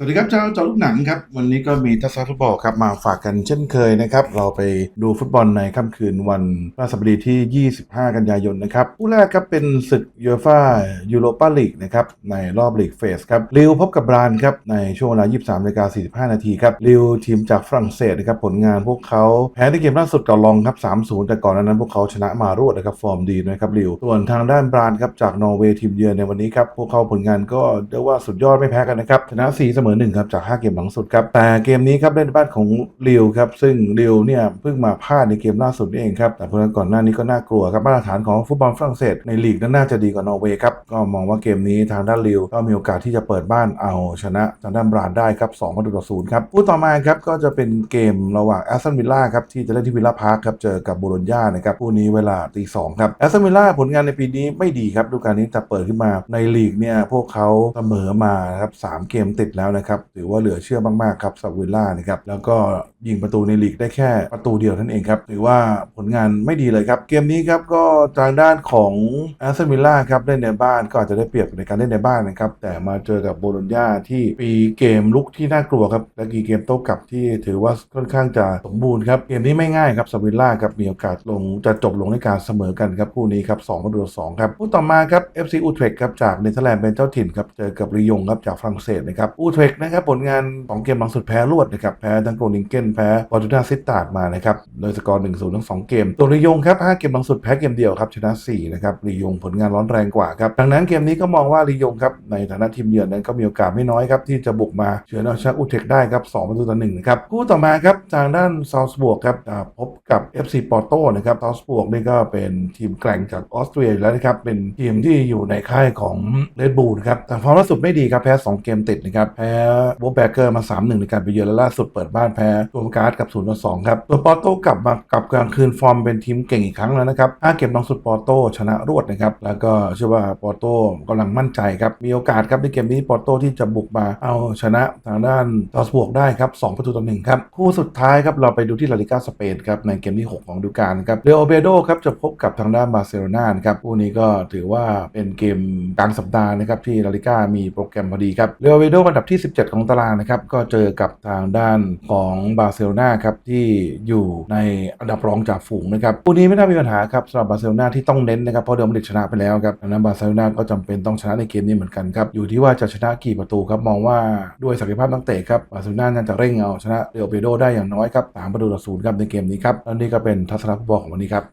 สวัสดีครับเจ้าเจ้าลูกหนังครับ วันนี้ก็มีทัศนฟุตบอลครับมาฝากกันเช่นเคยนะครับ เราไปดูฟุตบอลในค่ำคืนวันพฤหัสบดีที่ 25 กันยายนนะครับคู่แรกครับเป็นศึกยูฟ่ายูโรปาลีกนะครับในรอบลีกเฟสครับลิวพบกับบรานครับในช่วงเวลา 23นาฬิกา45 นาทีครับลิวทีมจากฝรั่งเศสนะครับผลงานพวกเขาแพ้ในเกมล่าสุดกับลองครับ 3-0 แต่ก่อนหนานั้นพวกเขาชนะมารวดนะครับฟอร์มดีนะครับลิวส่วนทางด้านบรานครับจากนอร์เวย์ทีมเยือนในวันนี้ครับพวกเขาผลงานก็เรียกว่าสุดยอดไม่แพ้กันนะครับชนะ4เสมอ1ครับจาก 5 เกมหลังสุดครับแต่เกมนี้ครับเล่นบ้านของลิวครับซึ่งลิวเนี่ยเพิ่งมาพลาดในเกมล่าสุดนี่เองครับแต่เพรานก่อนหน้านี้ก็น่ากลัวครับมาตรฐานของฟุตบอลฝรั่งเศสในลีกนั้นน่าจะดีกว่านอร์เวย์ครับก็มองว่าเกมนี้ทางด้านลิวก็มีโอกาสที่จะเปิดบ้านเอาชนะทางด้านบรานได้ครับ2ประตูต่อศูนย์ครับคู่ต่อมาครับก็จะเป็นเกมระหว่างแอสตันวิลล่าครับที่จะเล่นที่วิลล่าพาร์คครับเจอกับโบโลญญานะครับคู่นี้เวลาตีสองครับแอสตันวิลล่าผลงานในปีนี้ไม่ดีครับดูการนี้แต่เปิดขึ้นมาในลีกเนี่ยพวกเขาเสมอมาครับสามเกมติดแล้วนะครับถือว่าเหลือเชื่อมากๆครับสับวิลล่านะครับแล้วก็ยิงประตูในลีกได้แค่ประตูเดียวท่านั้นเองครับถือว่าผลงานไม่ดีเลยครับ เกมนี้ครับก็ทางด้านของแอสตันวิลล่าครับเล่นในบ้านก็อาจจะได้เปรียบในการเล่นในบ้านนะครับแต่มาเจอกับโบโลญญาที่ปีเกมลุกที่น่ากลัวครับและกีเกมโต้กลับที่ถือว่าค่อนข้างจะสมบูรณ์ครับเกมนี้ไม่ง่ายครับสวิลล่าครับมีโอกาสลงจะจบลงในการเสมอกันครับคู่นี้ครับ2ประตูต่อ2ครับคู่ต่อมาครับ FC อูทเรกครับจากเนเธอร์แลนด์เป็นเจ้าถิ่นครับเจอกับรียงครับจากฝรั่งเศสนะครับอูทรกนะครับผลงานของเกมหลังสุดแพ้รวดนะครับแพ้ทั้งโกนิงเกนแพ้บอลตูนาซิตาดมานะครับโดยสกอร์1-0ทั้งสองเกม ตัวรียงครับ5เกมหลังสุดแพ้เกมเดียวครับชนะ4นะครับรียงผลงานร้อนแรงกว่าครับดังนั้นเกมนี้ก็มองว่ารียงครับในฐานะทีมเยือนนั้นก็มีโอกาสไม่น้อยครับที่จะบุกมาเฉือนเอาชนะอูทเรกได้ครับ2ประตูต่อ1นะครับคู่ต่อมาครับทางด้านซาวส์บวกครับพบกับ FC ปอร์โตนะครับซาวส์บวกนี่ก็เป็นทีมแกร่งจากออสเตรียอยู่แล้วนะครับเป็นทีมที่อยู่ในค่ายของเรดบูลครับแต่ฟอร์มล่าสุดไม่ดีครับแพ้2เกมติดนะครับแพ้โบแบกเกอร์มา 3-1 ในการไปเยือนและล่าสุดเปิดบ้านแพ้ตัวการ์ดกับ0ต่อ2ครับตัวปอร์โตกลับมากลับกลางคืนฟอร์มเป็นทีมเก่งอีกครั้งแล้วนะครับ5เกมน้องสุดปอร์โตชนะรวดนะครับแล้วก็เชื่อว่าปอร์โตกำลังมั่นใจครับมีโอกาสครับในเกมนี้ปอร์โตที่จะบุกมาเอาชนะทางด้านซาวส์บวกได้ครับ2ประตูต่อ1ครับคู่สุดท้ายครับเราไปดูที่ลาลิก้าสเปนครับในเกมที่ 6 ของฤดูกาลครับเรอัลเบโดครับจะพบกับทางด้านบาร์เซโลนานครับคู่นี้ก็ถือว่าเป็นเกมกลางสัปดาห์นะครับที่ลาลิก้ามีโปรแกรมพอดีครับเรอัลเบโดอันดับที่17 ของตารางนะครับก็เจอกับทางด้านของบาร์เซโลนาครับที่อยู่ในอันดับรองจากฝูงนะครับคู่นี้ไม่น่ามีปัญหาครับสำหรับบาร์เซโลนาที่ต้องเน้นนะครับเพราะเดิมมันเด็ดชนะไปแล้วครับดังนั้นบาร์เซโลนาก็จำเป็นต้องชนะในเกมนี้เหมือนกันครับอยู่ที่ว่าจะชนะกี่ประตูครับมองว่าด้วยศักยภาพนักเตะครับบาร์เซโลนาน่าจะเร่งเอาชนะเรอัลเบโดได้อย่างน้อยครับสามประตูต่อศูนย์ครับในเกมนี้ครับและนี่ก็เป็นทัศนฟุตบอลของวันนี้ครับ